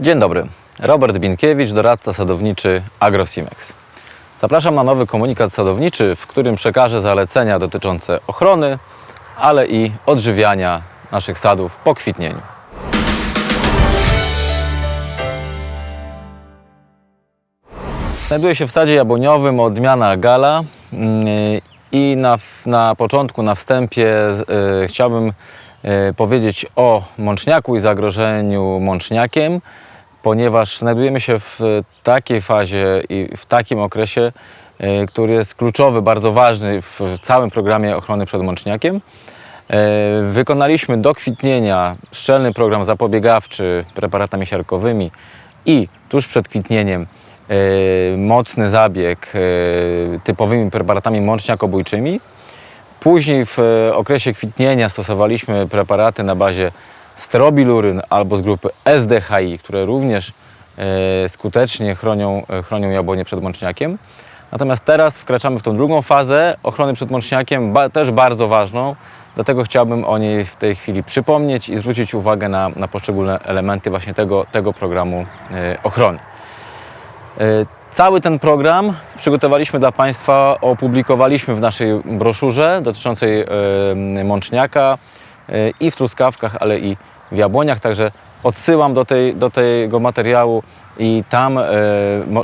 Dzień dobry. Robert Binkiewicz, doradca sadowniczy AgroSimex. Zapraszam na nowy komunikat sadowniczy, w którym przekażę zalecenia dotyczące ochrony, ale i odżywiania naszych sadów po kwitnieniu. Znajduję się w sadzie jabłoniowym odmiana Gala mm, i na, na początku, na wstępie e, chciałbym powiedzieć o mączniaku i zagrożeniu mączniakiem, ponieważ znajdujemy się w takiej fazie i w takim okresie, e, który jest kluczowy, bardzo ważny w całym programie ochrony przed mączniakiem. E, Wykonaliśmy do kwitnienia szczelny program zapobiegawczy preparatami siarkowymi i tuż przed kwitnieniem e, mocny zabieg e, typowymi preparatami mączniakobójczymi. Później w e, okresie kwitnienia stosowaliśmy preparaty na bazie strobiluryn albo z grupy SDHI, które również e, skutecznie chronią, e, chronią jabłonie przed mączniakiem. Natomiast teraz wkraczamy w tą drugą fazę ochrony przed mączniakiem, ba, też bardzo ważną, dlatego chciałbym o niej w tej chwili przypomnieć i zwrócić uwagę na, na poszczególne elementy właśnie tego, tego programu ochrony. Cały ten program przygotowaliśmy dla Państwa, opublikowaliśmy w naszej broszurze dotyczącej mączniaka e, i w truskawkach, ale i w jabłoniach, także odsyłam do, tej, do tego materiału i tam e,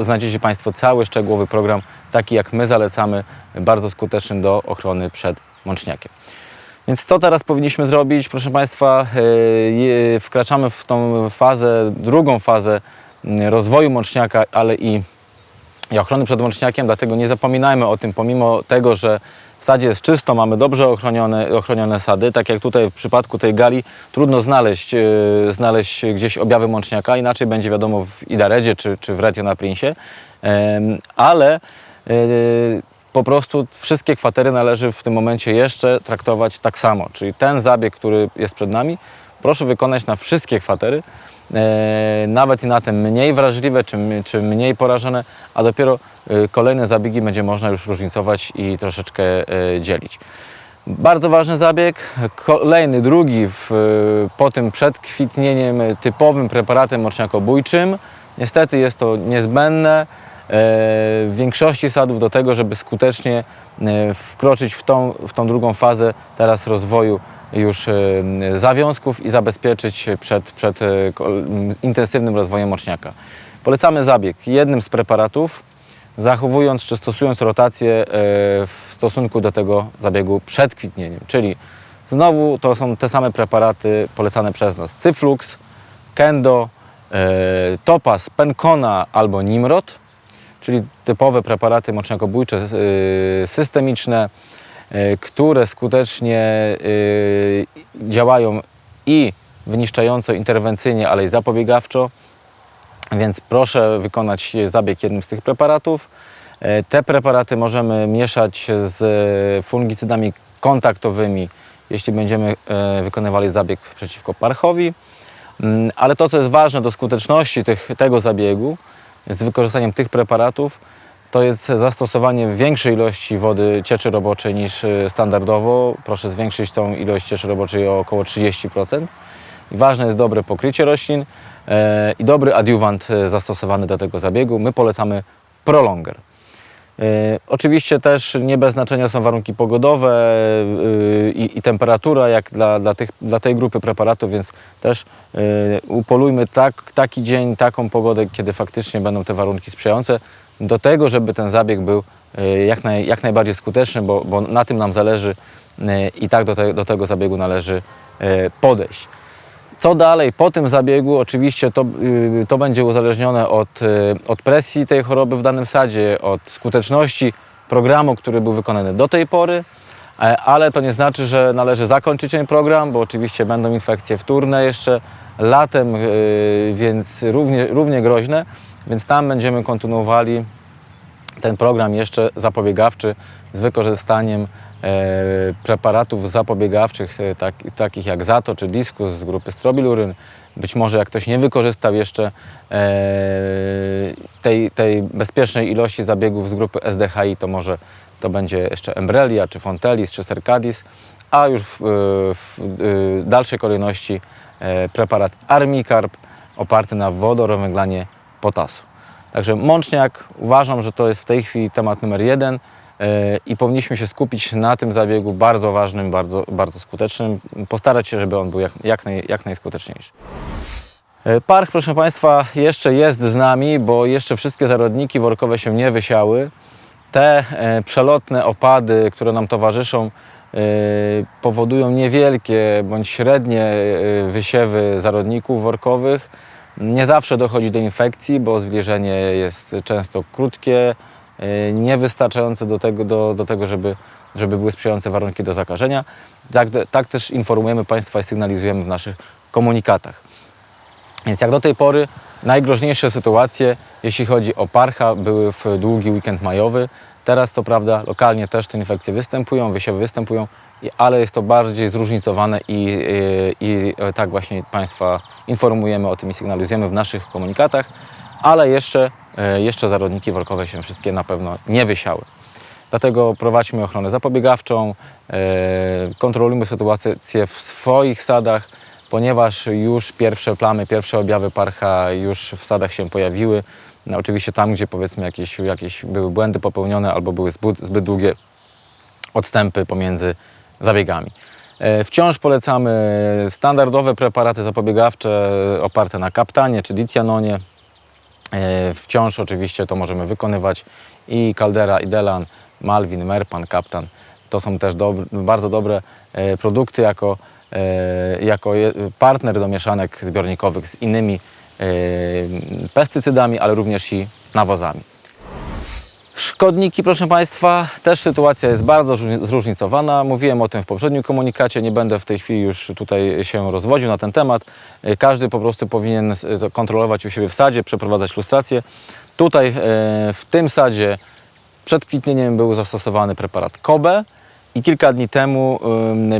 znajdziecie Państwo cały szczegółowy program, taki jak my zalecamy, bardzo skuteczny do ochrony przed mączniakiem. Więc co teraz powinniśmy zrobić? Proszę Państwa, e, wkraczamy w tą fazę, drugą fazę m, rozwoju mączniaka, ale i, i ochrony przed mączniakiem, dlatego nie zapominajmy o tym, pomimo tego, że w sadzie jest czysto, mamy dobrze ochronione, ochronione sady, tak jak tutaj w przypadku tej gali, trudno znaleźć, e, znaleźć gdzieś objawy mączniaka, inaczej będzie wiadomo w Idaredzie czy, czy w Retio na Prinsie, Em, ale e, po prostu wszystkie kwatery należy w tym momencie jeszcze traktować tak samo. Czyli ten zabieg, który jest przed nami, proszę wykonać na wszystkie kwatery, nawet i na te mniej wrażliwe czy, czy mniej porażone, a dopiero e, kolejne zabiegi będzie można już różnicować i troszeczkę e, dzielić. Bardzo ważny zabieg. Kolejny, drugi w, po tym przed kwitnieniem typowym preparatem moczniakobójczym. Niestety jest to niezbędne e, w większości sadów do tego, żeby skutecznie e, wkroczyć w tą, w tą drugą fazę teraz rozwoju już e, zawiązków i zabezpieczyć przed, przed ko- intensywnym rozwojem moczniaka. Polecamy zabieg jednym z preparatów, zachowując czy stosując rotację e, w stosunku do tego zabiegu przed kwitnieniem. Czyli znowu to są te same preparaty polecane przez nas. Cyflux, Kendo, Topaz, Pencona albo Nimrod, czyli typowe preparaty moczniakobójcze systemiczne, które skutecznie e, działają i wyniszczająco interwencyjnie, ale i zapobiegawczo. Więc proszę wykonać zabieg jednym z tych preparatów. E, Te preparaty możemy mieszać z e, fungicydami kontaktowymi, jeśli będziemy e, wykonywali zabieg przeciwko parchowi. Mm, Ale to, co jest ważne do skuteczności tych, tego zabiegu z wykorzystaniem tych preparatów, to jest zastosowanie większej ilości wody cieczy roboczej niż e, standardowo. Proszę zwiększyć tą ilość cieczy roboczej o około 30%. I ważne jest dobre pokrycie roślin e, i dobry adiuwant e, zastosowany do tego zabiegu. My polecamy Prolonger. E, Oczywiście też nie bez znaczenia są warunki pogodowe i, i temperatura, jak dla, dla, tych, dla tej grupy preparatów, więc też upolujmy tak, taki dzień, taką pogodę, kiedy faktycznie będą te warunki sprzyjające do tego, żeby ten zabieg był e, jak, naj, jak najbardziej skuteczny, bo, bo na tym nam zależy e, i tak do, te, do tego zabiegu należy e, podejść. Co dalej po tym zabiegu? Oczywiście to, y, to będzie uzależnione od, od presji tej choroby w danym sadzie, od skuteczności programu, który był wykonany do tej pory, ale to nie znaczy, że należy zakończyć ten program, bo oczywiście będą infekcje wtórne jeszcze latem, więc równie, równie groźne, więc tam będziemy kontynuowali ten program jeszcze zapobiegawczy z wykorzystaniem e, preparatów zapobiegawczych, e, tak, takich jak Zato czy Diskus z grupy Strobiluryn. Być może jak ktoś nie wykorzystał jeszcze e, tej, tej bezpiecznej ilości zabiegów z grupy SDHI, to może to będzie jeszcze Embrelia, czy Fontelis, czy Sercadis, a już w, w e, dalszej kolejności preparat Armicarb oparty na wodorowęglanie potasu. Także mączniak uważam, że to jest w tej chwili temat numer jeden e, i powinniśmy się skupić na tym zabiegu bardzo ważnym, bardzo, bardzo skutecznym. Postarać się, żeby on był jak, jak, naj, jak najskuteczniejszy. E, Park, proszę Państwa, jeszcze jest z nami, bo jeszcze wszystkie zarodniki workowe się nie wysiały. Te e, przelotne opady, które nam towarzyszą, powodują niewielkie bądź średnie wysiewy zarodników workowych. Nie zawsze dochodzi do infekcji, bo zwierzenie jest często krótkie, e, niewystarczające do tego, do, do tego żeby, żeby były sprzyjające warunki do zakażenia. Tak, tak też informujemy Państwa i sygnalizujemy w naszych komunikatach. Więc jak do tej pory najgroźniejsze sytuacje, jeśli chodzi o parcha, były w długi weekend majowy. Teraz to prawda, lokalnie też te infekcje występują, wysiewy występują, ale jest to bardziej zróżnicowane i, i, i tak właśnie Państwa informujemy o tym i sygnalizujemy w naszych komunikatach, ale jeszcze, e, jeszcze zarodniki workowe się wszystkie na pewno nie wysiały. Dlatego prowadźmy ochronę zapobiegawczą, e, kontrolujmy sytuację w swoich sadach, ponieważ już pierwsze plamy, pierwsze objawy parcha już w sadach się pojawiły. No, oczywiście tam, gdzie powiedzmy jakieś, jakieś były błędy popełnione albo były zbyt, zbyt długie odstępy pomiędzy zabiegami. E, Wciąż polecamy standardowe preparaty zapobiegawcze oparte na kaptanie czy ditianonie. E, Wciąż oczywiście to możemy wykonywać i Caldera, i Delan, Malwin, Merpan, Kaptan. To są też bardzo dobre e, produkty jako, jako partner do mieszanek zbiornikowych z innymi pestycydami, ale również i nawozami. Szkodniki, proszę Państwa, też sytuacja jest bardzo zróżni- zróżnicowana. Mówiłem o tym w poprzednim komunikacie, nie będę w tej chwili już tutaj się rozwodził na ten temat. E, Każdy po prostu powinien e, kontrolować u siebie w sadzie, przeprowadzać lustrację. Tutaj e, w tym sadzie przed kwitnieniem był zastosowany preparat Kobe i kilka dni temu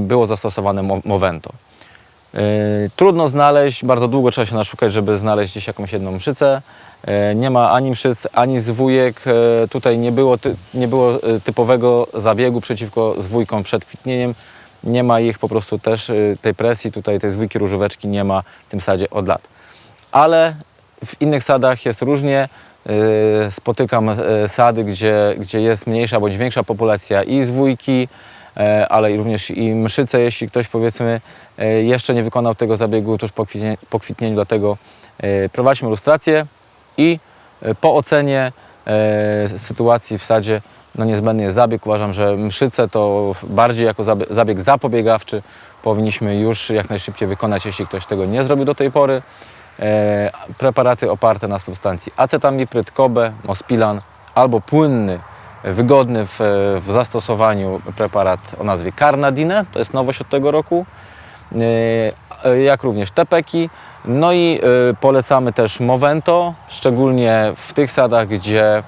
było zastosowane Mo- Movento. Yy, Trudno znaleźć, bardzo długo trzeba się naszukać, żeby znaleźć gdzieś jakąś jedną mszycę. Yy, Nie ma ani mszyc, ani zwójek. Yy, Tutaj nie było, nie było yy, typowego zabiegu przeciwko zwójkom przed kwitnieniem. Nie ma ich po prostu też tej presji, tutaj tej zwójki różóweczki nie ma w tym sadzie od lat. Ale w innych sadach jest różnie. Spotykam sady, gdzie, gdzie jest mniejsza bądź większa populacja i zwójki, e, ale i również i mszyce, jeśli ktoś powiedzmy e, jeszcze nie wykonał tego zabiegu tuż po, po kwitnieniu, dlatego e, prowadźmy lustrację i e, po ocenie e, sytuacji w sadzie no niezbędny jest zabieg. Uważam, że mszyce to bardziej jako zabieg, zapobiegawczy powinniśmy już jak najszybciej wykonać, jeśli ktoś tego nie zrobił do tej pory. E, preparaty oparte na substancji acetamipryt, kobe, mospilan albo płynny, wygodny w, w zastosowaniu preparat o nazwie Carnadine, to jest nowość od tego roku, jak również tepeki. No i e, polecamy też Movento, szczególnie w tych sadach, gdzie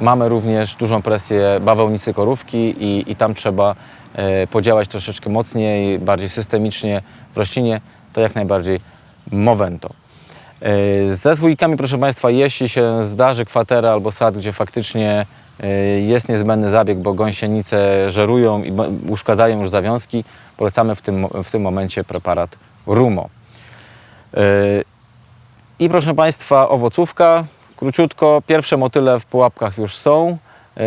mamy również dużą presję bawełnicy korówki i, i tam trzeba e, podziałać troszeczkę mocniej, bardziej systemicznie w roślinie, to jak najbardziej Movento. E, Ze zwójkami, proszę Państwa, jeśli się zdarzy kwatera albo sad, gdzie faktycznie e, jest niezbędny zabieg, bo gąsienice żerują i uszkadzają już zawiązki, polecamy w tym, w tym momencie preparat Rumo. E, I proszę Państwa, owocówka, króciutko, pierwsze motyle w pułapkach już są. E,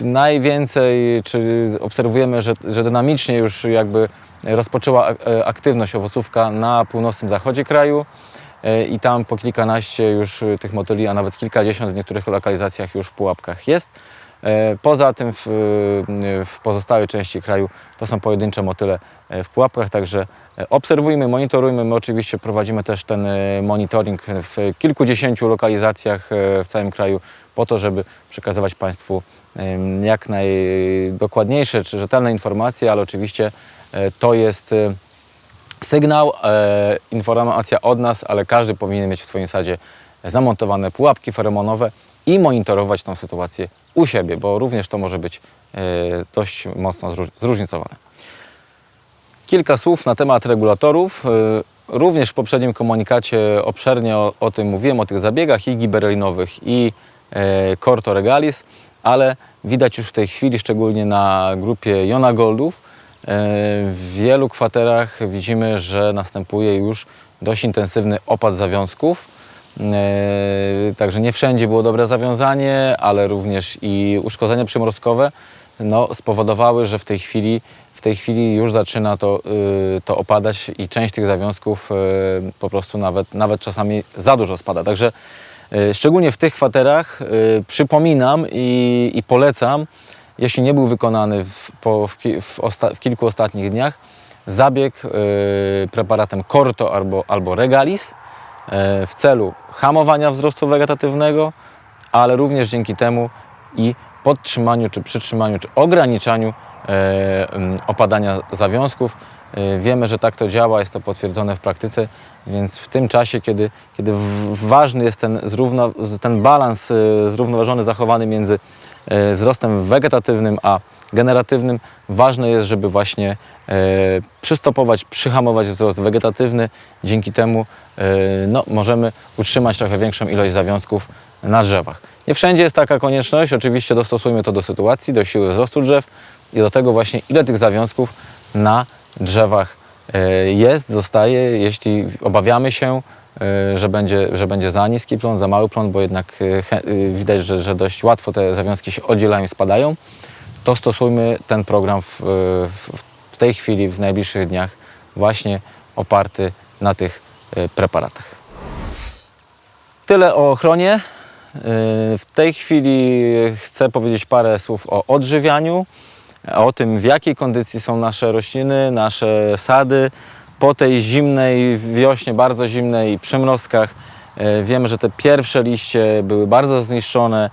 Najwięcej, czy obserwujemy, że, że dynamicznie już jakby rozpoczęła e, aktywność owocówka na północnym zachodzie kraju i tam po kilkanaście już tych motyli, a nawet kilkadziesiąt w niektórych lokalizacjach już w pułapkach jest. Poza tym w, w pozostałej części kraju to są pojedyncze motyle w pułapkach, także e, obserwujmy, monitorujmy. My oczywiście prowadzimy też ten e, monitoring w kilkudziesięciu lokalizacjach e, w całym kraju po to, żeby przekazywać Państwu jak najdokładniejsze czy rzetelne informacje, ale oczywiście e, to jest e, sygnał, e, informacja od nas, ale każdy powinien mieć w swoim sadzie zamontowane pułapki feromonowe i monitorować tą sytuację u siebie, bo również to może być e, dość mocno zróż- zróżnicowane. Kilka słów na temat regulatorów. E, Również w poprzednim komunikacie obszernie o, o tym mówiłem, o tych zabiegach i giberelinowych i e, Corto Regalis, ale widać już w tej chwili, szczególnie na grupie Jona Goldów, e, w wielu kwaterach widzimy, że następuje już dość intensywny opad zawiązków. E, Także nie wszędzie było dobre zawiązanie, ale również i uszkodzenia przymrozkowe no, spowodowały, że w tej chwili, tej chwili już zaczyna to, y, to opadać i część tych zawiązków y, po prostu nawet, nawet czasami za dużo spada. Także y, szczególnie w tych kwaterach przypominam i, i polecam, jeśli nie był wykonany w, po, w, w, osta- w kilku ostatnich dniach, zabieg preparatem Corto albo, albo Regalis w celu hamowania wzrostu wegetatywnego, ale również dzięki temu i podtrzymaniu, czy przytrzymaniu, czy ograniczaniu opadania zawiązków. E, Wiemy, że tak to działa, jest to potwierdzone w praktyce, więc w tym czasie, kiedy, kiedy ważny jest ten, zrówno, ten balans e, zrównoważony, zachowany między e, wzrostem wegetatywnym a generatywnym, ważne jest, żeby właśnie e, przystopować, przyhamować wzrost wegetatywny. Dzięki temu e, no, możemy utrzymać trochę większą ilość zawiązków na drzewach. Nie wszędzie jest taka konieczność, oczywiście dostosujmy to do sytuacji, do siły wzrostu drzew i do tego właśnie ile tych zawiązków na drzewach e, jest, zostaje, jeśli obawiamy się, e, że będzie, że będzie za niski plon, za mały plon, bo jednak e, widać, że, że dość łatwo te zawiązki się oddzielają i spadają, to stosujmy ten program w, w, tej chwili, w najbliższych dniach właśnie oparty na tych preparatach. Tyle o ochronie. W tej chwili chcę powiedzieć parę słów o odżywianiu, o tym w jakiej kondycji są nasze rośliny, nasze sady. Po tej zimnej wiośnie, bardzo zimnej przymrozkach yy, wiemy, że te pierwsze liście były bardzo zniszczone.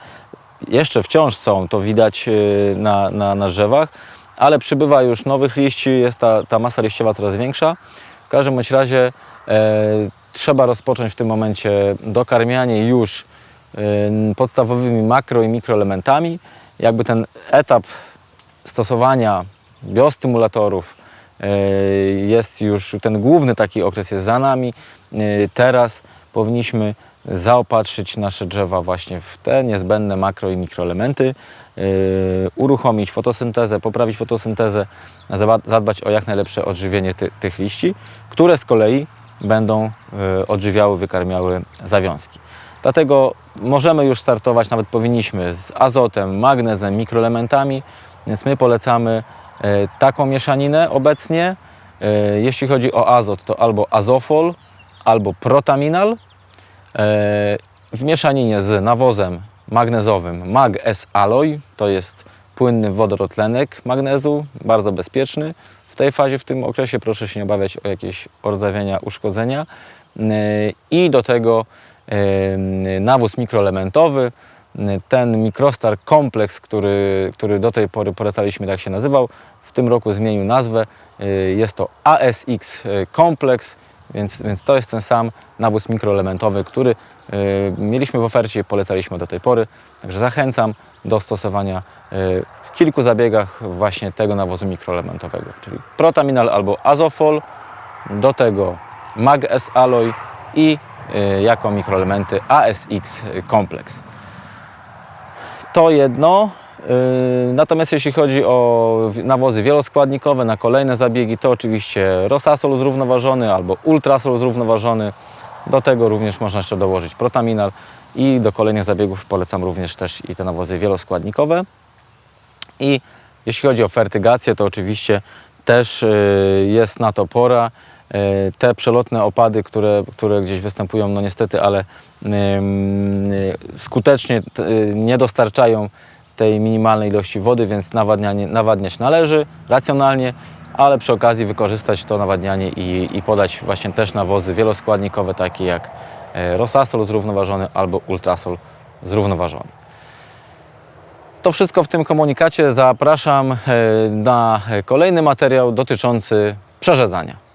Jeszcze wciąż są, to widać yy, na, na, na drzewach, ale przybywa już nowych liści, jest ta, ta masa liściowa coraz większa. W każdym bądź razie e, trzeba rozpocząć w tym momencie dokarmianie już y, podstawowymi makro i mikroelementami. Jakby ten etap stosowania biostymulatorów y, jest już, ten główny taki okres jest za nami. Y, Teraz powinniśmy zaopatrzyć nasze drzewa właśnie w te niezbędne makro i mikroelementy, y, uruchomić fotosyntezę, poprawić fotosyntezę, zadbać o jak najlepsze odżywienie ty, tych liści, które z kolei będą odżywiały, wykarmiały zawiązki. Dlatego możemy już startować, nawet powinniśmy, z azotem, magnezem, mikroelementami, więc my polecamy y, taką mieszaninę obecnie. Y, Jeśli chodzi o azot, to albo azofol, albo protaminal. E, w mieszaninie z nawozem magnezowym Mag S Alloy, to jest płynny wodorotlenek magnezu, bardzo bezpieczny. W tej fazie, w tym okresie proszę się nie obawiać o jakieś ordzawienia, uszkodzenia. E, I do tego e, nawóz mikroelementowy, ten Microstar kompleks, który, który do tej pory polecaliśmy, tak się nazywał, w tym roku zmienił nazwę. E, Jest to ASX kompleks, więc, więc to jest ten sam nawóz mikroelementowy, który y, mieliśmy w ofercie i polecaliśmy do tej pory. Także zachęcam do stosowania y, w kilku zabiegach właśnie tego nawozu mikroelementowego, czyli protaminal albo azofol, do tego Mag S Alloy i y, jako mikroelementy ASX kompleks. To jedno. Yy, Natomiast jeśli chodzi o nawozy wieloskładnikowe na kolejne zabiegi, to oczywiście Rosasol zrównoważony albo Ultrasol zrównoważony. Do tego również można jeszcze dołożyć protaminal i do kolejnych zabiegów polecam również też i te nawozy wieloskładnikowe. I jeśli chodzi o fertygację, to oczywiście też y, jest na to pora. Y, Te przelotne opady, które, które gdzieś występują, no niestety, ale skutecznie y, nie dostarczają tej minimalnej ilości wody, więc nawadnianie, nawadniać należy racjonalnie, ale przy okazji wykorzystać to nawadnianie i, i podać właśnie też nawozy wieloskładnikowe, takie jak e, Rosasol zrównoważony albo Ultrasol zrównoważony. To wszystko w tym komunikacie. Zapraszam e, na kolejny materiał dotyczący przerzedzania.